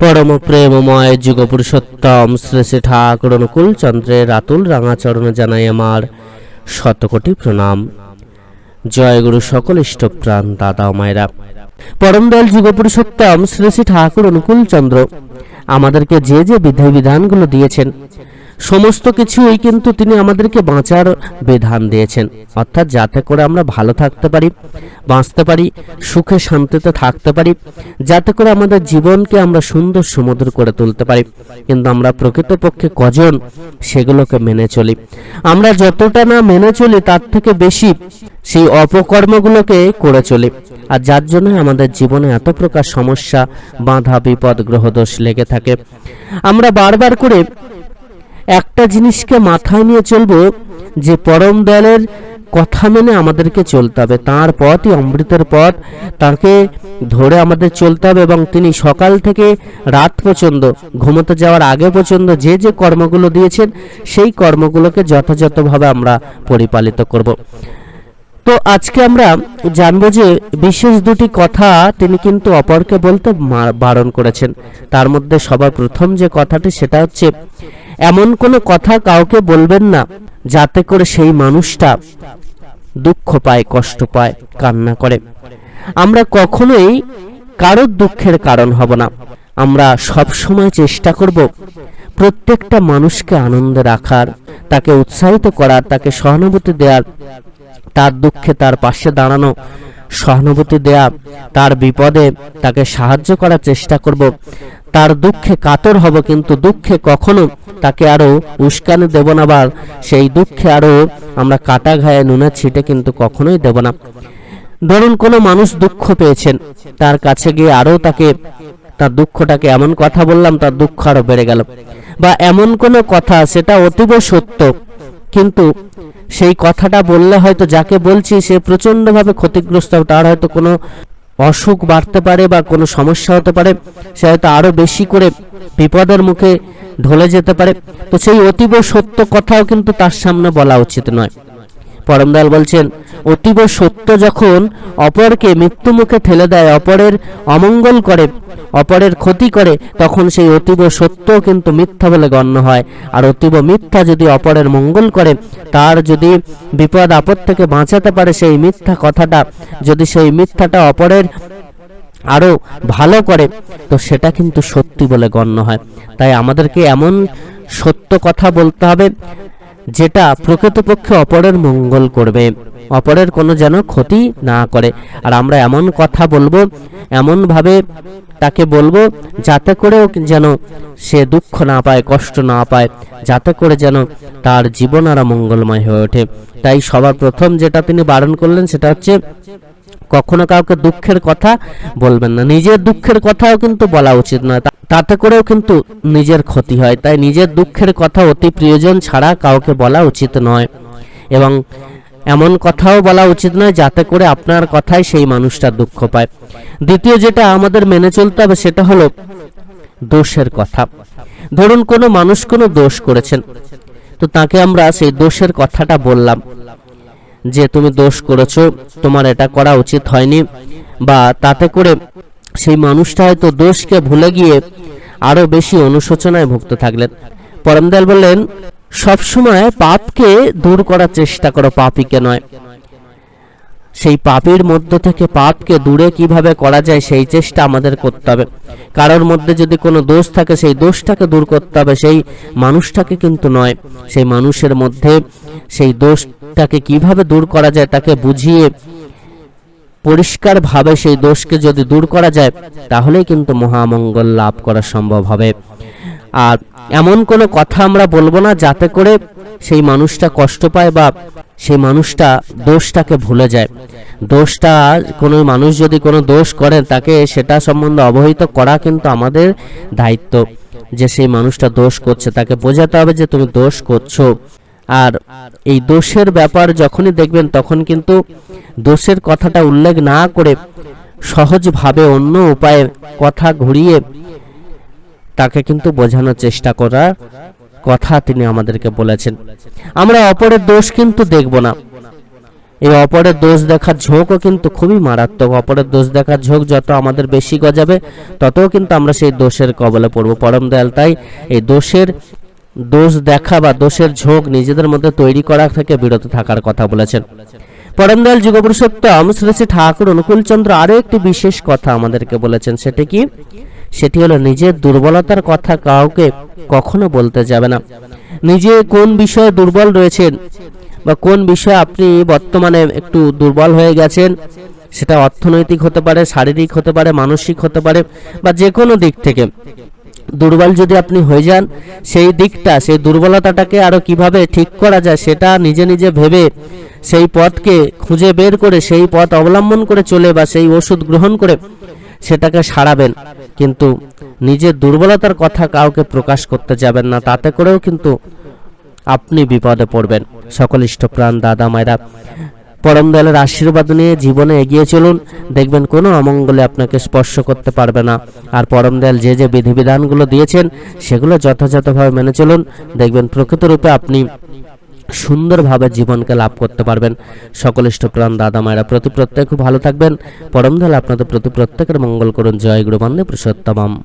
পরম প্রেমময় যুগ পুরুষোত্তম শ্রী শ্রী ঠাকুর অনুকূল চন্দ্রের রাতুল রাঙাচরণ জানাই আমার শতকোটি প্রণাম। জয় গুরু সকল ইষ্টপ্রাণ দাদা মায়েরা। পরম দল যুগ পুরুষোত্তম শ্রী শ্রী ঠাকুর অনুকূল চন্দ্র, আমাদেরকে যে যে বিধি বিধানগুলো দিয়েছেন সমস্ত কিছুই কিন্তু তিনি আমাদেরকে বাঁচার বিধান দিয়েছেন। অর্থাৎ যাতে করে আমরা ভালো থাকতে পারি, বাঁচতে পারি, সুখে শান্তিতে থাকতে পারি, যাতে করে আমাদের জীবনকে আমরা সুন্দর সমুদ্র করে তুলতে পারি। কিন্তু আমরা প্রকৃতপক্ষে কজন সেগুলোকে মেনে চলি? আমরা যতটা না মেনে চলি, তার থেকে বেশি সেই অপকর্মগুলোকে করে চলি। আর যার জন্য আমাদের জীবনে এত প্রকার সমস্যা, বাধা, বিপদ, গ্রহদোষ লেগে থাকে। আমরা বারবার করে একটা জিনিসকে মাথায় নিয়ে চলবো, যে পরম দয়ালের কথা মেনে আমাদেরকে চলতে হবে। তাঁর পথই অমৃতের পথ, তাকে ধরে আমাদের চলতে হবে এবং তিনি সকাল থেকে রাত পর্যন্ত, ঘুমোতে যাওয়ার আগে পর্যন্ত যে যে কর্মগুলো দিয়েছেন, সেই কর্মগুলোকে যথাযথভাবে আমরা পরিপালিত করব। তো আজকে আমরা জানব যে বিশেষ দুটি কথা তিনি কিন্তু অপরকে বলতে বারণ করেছেন। তার মধ্যে সবার প্রথম যে কথাটি সেটা হচ্ছে, এমন কোনো কথা কাউকে বলবেন না যাতে করে সেই মানুষটা দুঃখ পায়, কষ্ট পায়, কান্না করে। আমরা কখনোই কারোর দুঃখের কারণ হব না। আমরা সব সময় চেষ্টা করব প্রত্যেকটা মানুষকে আনন্দে রাখার, তাকে উৎসাহিত করার, তাকে সহানুভূতি দেওয়ার তার দুঃখে তার পাশে দাঁড়ানো সহানুভূতি দেয়া তার বিপদে তাকে সাহায্য করার চেষ্টা করব। তার দুঃখে কাতর হব কিন্তু দুঃখে কখনো তাকে আরও উস্কানি দেব না বা সেই দুঃখে আরও আমরা কাটা ঘায়ে নুনের ছিটে কিন্তু কখনোই দেব না। ধরুন কোনো মানুষ দুঃখ পেয়েছেন, তার কাছে গিয়ে আরও তাকে, তার দুঃখটাকে এমন কথা বললাম, তার দুঃখ আরও বেড়ে গেল। বা এমন কোনো কথা, সেটা অতীব সত্য। কিন্তু সেই কথাটা বললে হয়তো যাকে বলছি সে প্রচণ্ডভাবে ক্ষতিগ্রস্ত হবে তার হয়তো কোনো অসুখ বাড়তে পারে বা কোনো সমস্যা হতে পারে, সে হয়তো আরও বেশি করে বিপদের মুখে ঢলে যেতে পারে। তো সেই অতীব সত্য কথাও কিন্তু তার সামনে বলা উচিত নয়। পরমদয়াল বলছেন, অতীব সত্য যখন অপরকে মৃত্যু মুখে ঠেলে দেয়, অপরের অমঙ্গল করে, অপরের ক্ষতি করে, তখন সেই অতীব সত্য কিন্তু মিথ্যা বলে গণ্য হয়। আর অতীব মিথ্যা যদি অপরের মঙ্গল করে, তার যদি বিপদ আপদ থেকে বাঁচাতে পারে সেই মিথ্যা কথাটা, যদি সেই মিথ্যাটা অপরের আরও ভালো করে, তো সেটা কিন্তু সত্যি বলে গণ্য হয়। তাই আমাদেরকে এমন সত্য কথা বলতে হবে যেটা প্রকৃতপক্ষে অপরের মঙ্গল করবে। অপরের কোনো যেন ক্ষতি না করে। আর আমরা এমন কথা বলব, এমনভাবে তাকে বলব, যাতে করেও যেন সে দুঃখ না পায়, কষ্ট না পায়, যাতে করে যেন তার জীবন আরও মঙ্গলময় হয়ে ওঠে। তাই সবার প্রথম যেটা তিনি বারণ করলেন সেটা হচ্ছে কখনো কাউকে দুঃখের কথা বলবেন না। নিজের দুঃখের কথাও কিন্তু বলা উচিত নয়। তাতে করেও কিন্তু নিজের ক্ষতি হয়। তাই নিজের দুঃখের কথা অতি প্রিয়জন ছাড়া কাউকে বলা উচিত নয়। এবং এমন কথাও বলা উচিত নয় যাতে করে আপনার কথায় সেই মানুষটা দুঃখ পায়। দ্বিতীয় যেটা আমাদের মেনে চলতে হবে সেটা হলো দোষের কথা। ধরুন কোনো মানুষ কোনো দোষ করেছেন। তো তাকে আমরা সেই দোষের কথাটা বললাম। যে তুমি দোষ করেছ, তোমার এটা করা উচিত হয়নি। বা তাতে করে সেই মানুষটা হয়তো দোষকে ভুলে গিয়ে আরও বেশি অনুশোচনায় ভুগতে থাকলেন। পরমদয়াল বললেন, সবসময় পাপকে দূর করার চেষ্টা করো, পাপিকে নয়। সেই পাপের মধ্য থেকে পাপকে দূরে কীভাবে করা যায় সেই চেষ্টা আমাদের করতে হবে। কারোর মধ্যে যদি কোনো দোষ থাকে, সেই দোষটাকে দূর করতে হবে। সেই মানুষটাকে কিন্তু নয়, সেই মানুষের মধ্যে সেই দোষটাকে কীভাবে দূর করা যায় তাকে বুঝিয়ে পরিষ্কারভাবে সেই দোষকে যদি দূর করা যায়, তাহলেই কিন্তু মহামঙ্গল লাভ করা সম্ভব হবে। আর এমন কোনো কথা আমরা বলব না যাতে করে সেই মানুষটা কষ্ট পায় বা সেই মানুষটা দোষটাকে ভুলে যায়। দোষটা, কোনো মানুষ যদি কোনো দোষ করে, তাকে সেটা সম্বন্ধে অবহিত করা কিন্তু আমাদের দায়িত্ব যে সেই মানুষটা দোষ করছে। তাকে বোঝাতে হবে যে তুমি দোষ করছ। আর এই দোষের ব্যাপার যখনই দেখবেন, তখন কিন্তু দোষের কথাটা উল্লেখ না করে সহজভাবে অন্য উপায়ে কথা ঘুরিয়ে তাকে কিন্তু বোঝানোর চেষ্টা করার কথা তিনি আমাদেরকে বলেছেন। আমরা অপরের দোষ কিন্তু দেখব না। এই অপরের দোষ দেখার ঝোঁকও কিন্তু খুবই মারাত্মক। অপরের দোষ দেখার ঝোঁক যত আমাদের বেশি গজাবে, ততও কিন্তু আমরা সেই দোষের কবলে পড়ব। পরম দয়াল, তাই এই দোষের দোষ দেখা বা দোষের ঝোঁক নিজেদের মধ্যে তৈরি করা থেকে বিরত থাকার কথা বলেছেন। পরম দয়াল যুগপুরুষোত্তম শ্রী শ্রী ঠাকুর অনুকূলচন্দ্র আরও একটি বিশেষ কথা আমাদেরকে বলেছেন। সেটি কি? সেটি হলো নিজের দুর্বলতার কথা কাউকে কখনো বলতে যাবে না। নিজে কোন বিষয়ে দুর্বল রয়েছেন বা কোন বিষয়ে আপনি বর্তমানে একটু দুর্বল হয়ে গেছেন, সেটা অর্থনৈতিক হতে পারে, শারীরিক হতে পারে, মানসিক হতে পারে বা যে কোনো দিক থেকে। দুর্বল যদি আপনি হয়ে যান, সেই দিকটা, সেই দুর্বলতাটাকে আরও কীভাবে ঠিক করা যায় সেটা নিজে নিজে ভেবে সেই পথকে খুঁজে বের করে, সেই পথ অবলম্বন করে চলে বা সেই ওষুধ গ্রহণ করে সেটাকে সারাবেন। কিন্তু নিজের দুর্বলতার কথা কাউকে প্রকাশ করতে যাবেন না, তাতে করেও কিন্তু আপনি বিপদে পড়বেন। সকল ইষ্টপ্রাণ দাদা, মায়েরা, পরম দয়ালের আশীর্বাদ নিয়ে জীবনে এগিয়ে চলুন। দেখবেন কোনো অমঙ্গলে আপনাকে স্পর্শ করতে পারবে না। আর পরম দয়াল যে যে বিধিবিধানগুলো দিয়েছেন, সেগুলো যথাযথভাবে মেনে চলুন। দেখবেন প্রকৃতরূপে আপনি সুন্দরভাবে জীবনকে লাভ করতে পারবেন। সকল ইষ্টপ্রাণ দাদা মায়েরা প্রতি প্রত্যেক খুব ভালো থাকবেন। পরম দয়াল আপনাদের প্রতি প্রত্যেকের মঙ্গল করুন। জয় গুরুবান্ধে পুরুষোত্তমম।